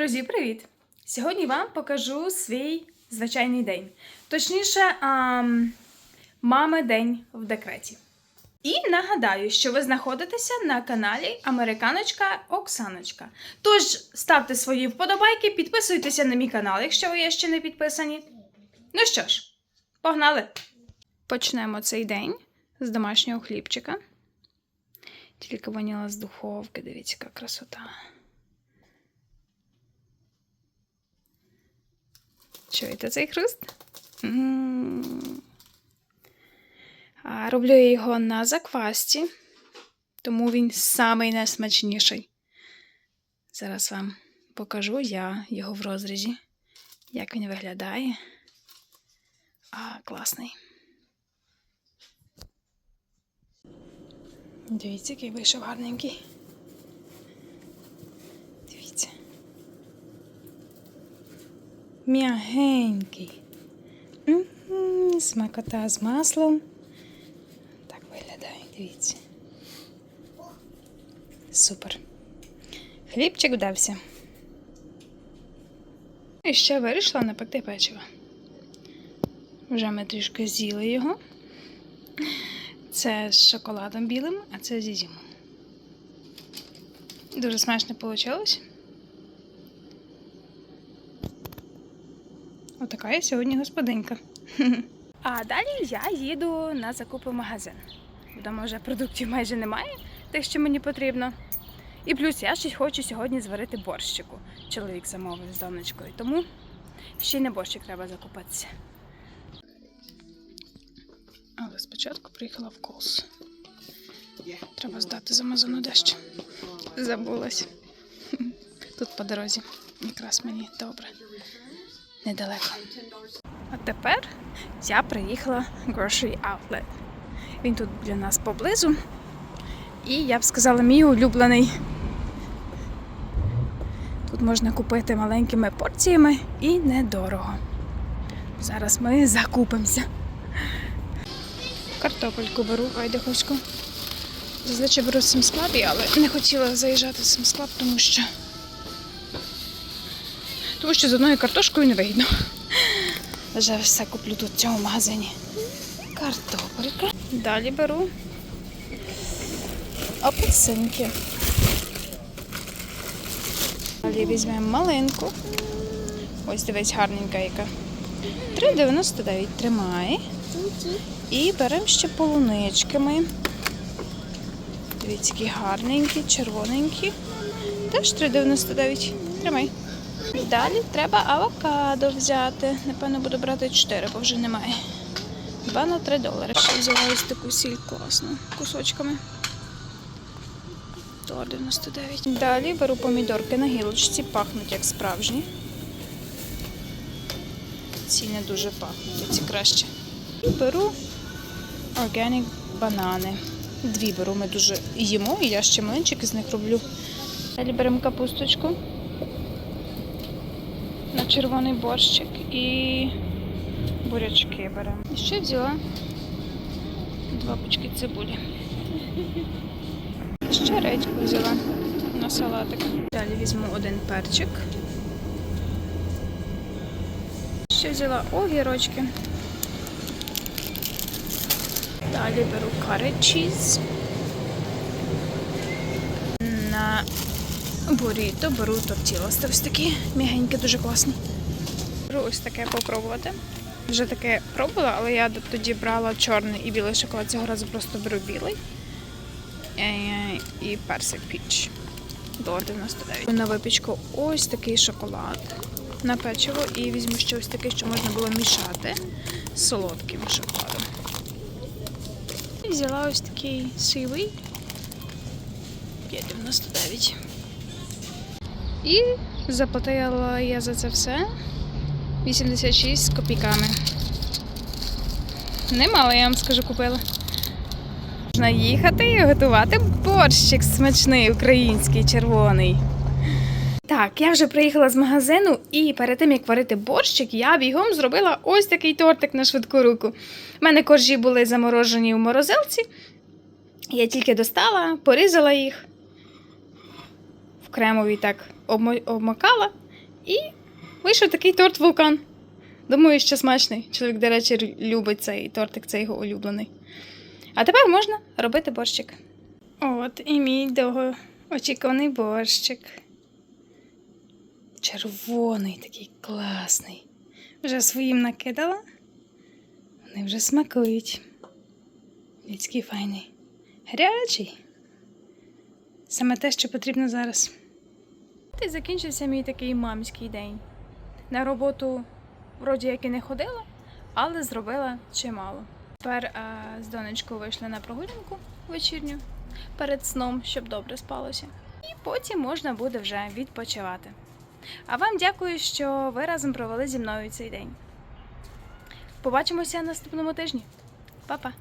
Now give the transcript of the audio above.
Друзі, привіт! Сьогодні вам покажу свій звичайний день. Точніше, ам, мами день в декреті. І нагадаю, що ви знаходитеся на каналі Американочка Оксаночка. Тож ставте свої вподобайки, підписуйтеся на мій канал, якщо ви є ще не підписані. Ну що ж, погнали! Почнемо цей день з домашнього хлібчика. Тільки ваніла з духовки, дивіться, яка красота. Чуєте цей хруст? А, Роблю я його на заквасці, тому він самий найсмачніший. Зараз вам покажу я його в розрізі, як він виглядає. А, класний. Дивіться, який вийшов гарненький. Дивіться. М'ягенький. Смакота з маслом. Так виглядає, дивіться. Супер. Хлібчик вдався. І ще вирішила напекти печиво. Вже ми трішки з'їли його. Це з шоколадом білим, а це з ізюмом. Дуже смачно вийшло. Отака я сьогодні господинька. А далі я їду на закупи в магазин. Вдома вже продуктів майже немає, тих, що мені потрібно. І плюс я ще хочу сьогодні зварити борщику. Чоловік замовив з донечкою, тому ще й на борщик треба закупатися. Але спочатку приїхала в Колс. Треба здати з Амазону дещо. Забулась. Тут по дорозі. Якраз мені добре. Недалеко. А тепер я приїхала в Grocery Outlet. Він тут для нас поблизу. І я б сказала, мій улюблений. Тут можна купити маленькими порціями і недорого. Зараз ми закупимося. Картопельку беру, айдаховську. Зазвичай беру склабі, але не хотіла заїжджати в склаб, тому що. Тому що з одною картошкою не вигідно. Вже все куплю тут в цьому магазині. Картопелька. Далі беру апельсинки. Далі візьмемо малинку. Ось дивись, гарненька яка. 3,99 тримай. І беремо ще полуничками. Дивіться, які гарненькі, червоненькі. Теж 3,99. Тримай. Далі треба авокадо взяти. Напевно, буду брати 4, бо вже немає. 2 на 3 долари. Ще взяла ось таку сіль класну кусочками. Долар 99. Далі беру помідорки на гілочці, пахнуть як справжні. Ці не дуже пахнуть, ці краще. І беру органік банани. Дві беру, ми дуже їмо, і я ще млинчики з них роблю. Далі беремо капусточку на червоний борщик і бурячки беремо. І ще взяла два пучки цибулі. Ще редьку взяла на салатик. Далі візьму один перчик. Ще взяла огірочки. Далі беру карі чіз. На буріто беру тортілос. Ось такі м'ягенькі, дуже класні. Беру ось таке попробувати. Вже таке пробувала, але я тоді брала чорний і білий шоколад. Цього разу просто беру білий. Е, І персик піч. Долар 99. На випічку ось такий шоколад на печиво. І візьму ще ось такий, що можна було мішати з солодким шоколадом. І взяла ось такий сивий 5,99. І заплатила я за це все 86 з копійками. Немало, я вам скажу, купила. Можна їхати і готувати борщик смачний, український, червоний. Так, я вже приїхала з магазину, і перед тим як варити борщик, я бігом зробила ось такий тортик на швидку руку. У мене коржі були заморожені в морозилці. Я тільки достала, порізала їх в кремові так обмакала І вийшов такий торт вулкан. Думаю, що смачний. Чоловік, до речі, любить цей тортик, це його улюблений. А тепер можна робити борщик. От і мій довгоочікуваний борщик. Червоний такий класний. Вже своїм накидала. Вони вже смакують. Людський файний. Гарячий. Саме те, що потрібно зараз. Та й закінчився мій такий мамський день. На роботу вроді як і не ходила, але зробила чимало. Тепер а, з донечкою вийшли на прогулянку вечірню перед сном, щоб добре спалося. І потім можна буде вже відпочивати. А вам дякую, що ви разом провели зі мною цей день. Побачимося наступному тижні. Па-па!